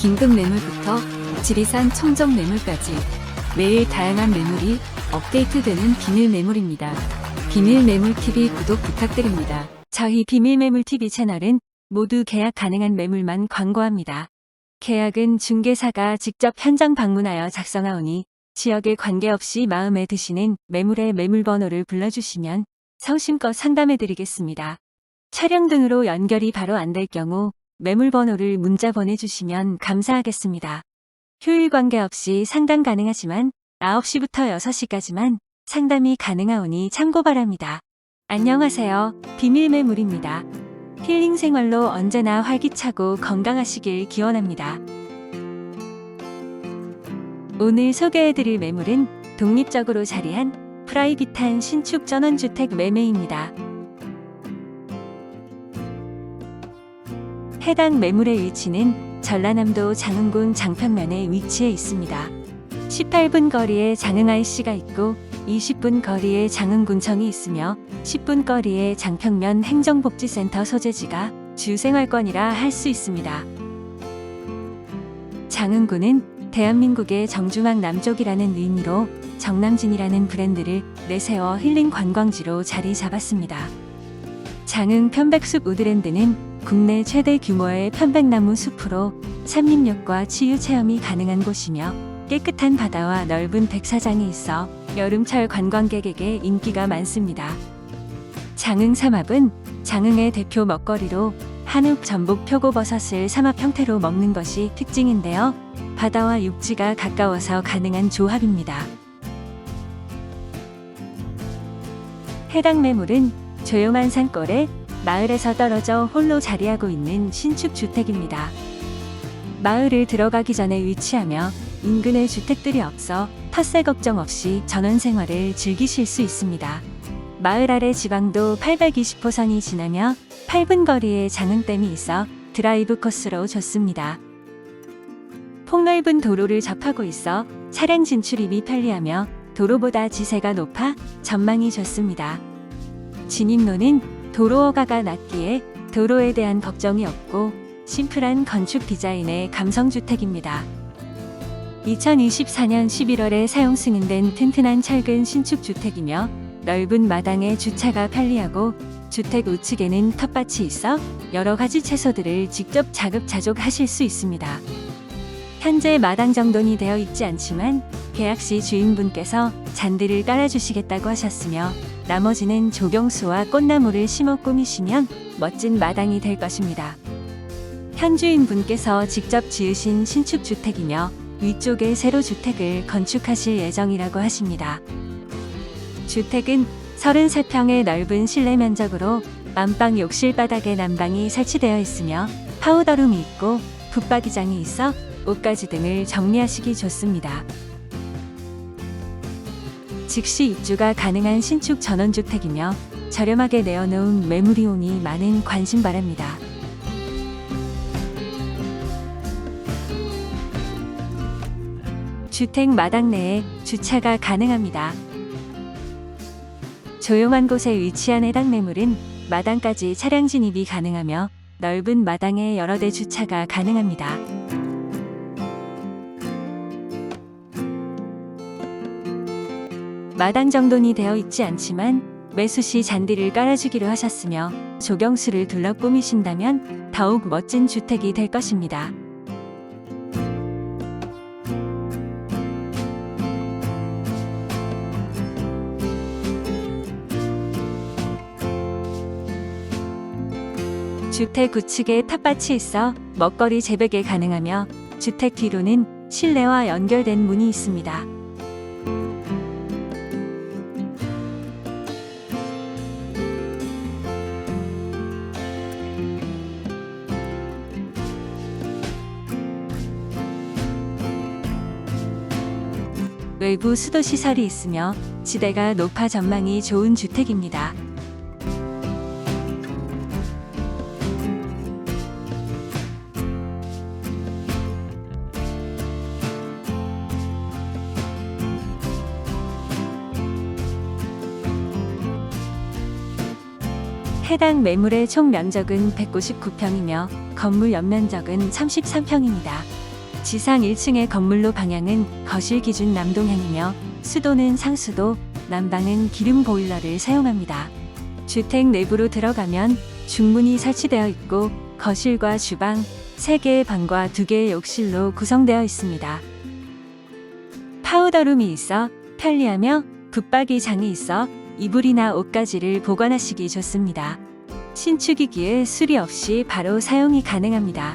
긴급 매물부터 지리산 청정 매물까지 매일 다양한 매물이 업데이트되는 비밀 매물입니다. 비밀 매물 TV 구독 부탁드립니다. 저희 비밀 매물 TV 채널은 모두 계약 가능한 매물만 광고합니다. 계약은 중개사가 직접 현장 방문하여 작성하오니 지역에 관계없이 마음에 드시는 매물의 매물 번호를 불러주시면 성심껏 상담해드리겠습니다. 촬영 등으로 연결이 바로 안 될 경우 매물 번호를 문자 보내주시면 감사하겠습니다. 휴일 관계없이 상담 가능하지만 9시부터 6시까지만 상담이 가능하오니 참고 바랍니다. 안녕하세요. 비밀 매물입니다. 힐링 생활로 언제나 활기차고 건강하시길 기원합니다. 오늘 소개해드릴 매물은 독립적으로 자리한 프라이빗한 신축 전원주택 매매입니다. 해당 매물의 위치는 전라남도 장흥군 장평면에 위치해 있습니다. 18분 거리에 장흥 IC가 있고 20분 거리에 장흥군청이 있으며 10분 거리에 장평면 행정복지센터 소재지가 주생활권이라 할 수 있습니다. 장흥군은 대한민국의 정주망 남쪽이라는 의미로 정남진이라는 브랜드를 내세워 힐링 관광지로 자리 잡았습니다. 장흥 편백숲 우드랜드는 국내 최대 규모의 편백나무 숲으로 산림욕과 치유 체험이 가능한 곳이며 깨끗한 바다와 넓은 백사장이 있어 여름철 관광객에게 인기가 많습니다. 장흥 삼합은 장흥의 대표 먹거리로 한옥 전복 표고버섯을 삼합 형태로 먹는 것이 특징인데요. 바다와 육지가 가까워서 가능한 조합입니다. 해당 매물은 조용한 산골에 마을에서 떨어져 홀로 자리하고 있는 신축 주택입니다. 마을을 들어가기 전에 위치하며 인근에 주택들이 없어 텃세 걱정 없이 전원 생활을 즐기실 수 있습니다. 마을 아래 지방도 820호선이 지나며 8분 거리에 장흥댐이 있어 드라이브 코스로 좋습니다. 폭넓은 도로를 접하고 있어 차량 진출입이 편리하며 도로보다 지세가 높아 전망이 좋습니다. 진입로는 도로 허가가 낮기에 도로에 대한 걱정이 없고 심플한 건축 디자인의 감성주택입니다. 2024년 11월에 사용 승인된 튼튼한 철근 신축 주택이며 넓은 마당에 주차가 편리하고 주택 우측에는 텃밭이 있어 여러 가지 채소들을 직접 자급자족 하실 수 있습니다. 현재 마당 정돈이 되어 있지 않지만 계약 시 주인분께서 잔디를 깔아주시겠다고 하셨으며 나머지는 조경수와 꽃나무를 심어 꾸미시면 멋진 마당이 될 것입니다. 현 주인 분께서 직접 지으신 신축 주택이며 위쪽에 새로 주택을 건축하실 예정이라고 하십니다. 주택은 33평의 넓은 실내 면적으로 안방 욕실 바닥에 난방이 설치되어 있으며 파우더룸이 있고 붙박이장이 있어 옷가지 등을 정리하시기 좋습니다. 즉시 입주가 가능한 신축 전원주택이며 저렴하게 내어놓은 매물이 오니 많은 관심 바랍니다. 주택 마당 내에 주차가 가능합니다. 조용한 곳에 위치한 해당 매물은 마당까지 차량 진입이 가능하며 넓은 마당에 여러 대 주차가 가능합니다. 마당 정돈이 되어 있지 않지만 매수 시 잔디를 깔아주기로 하셨으며 조경수를 둘러 꾸미신다면 더욱 멋진 주택이 될 것입니다. 주택 우측에 텃밭이 있어 먹거리 재배가 가능하며 주택 뒤로는 실내와 연결된 문이 있습니다. 외부 수도 시설이 있으며 지대가 높아 전망이 좋은 주택입니다. 해당 매물의 총 면적은 159평이며 건물 연면적은 33평입니다. 지상 1층의 건물로 방향은 거실 기준 남동향이며 수도는 상수도, 난방은 기름 보일러를 사용합니다. 주택 내부로 들어가면 중문이 설치되어 있고 거실과 주방, 3개의 방과 2개의 욕실로 구성되어 있습니다. 파우더룸이 있어 편리하며 붙박이 장이 있어 이불이나 옷가지를 보관하시기 좋습니다. 신축이기에 수리 없이 바로 사용이 가능합니다.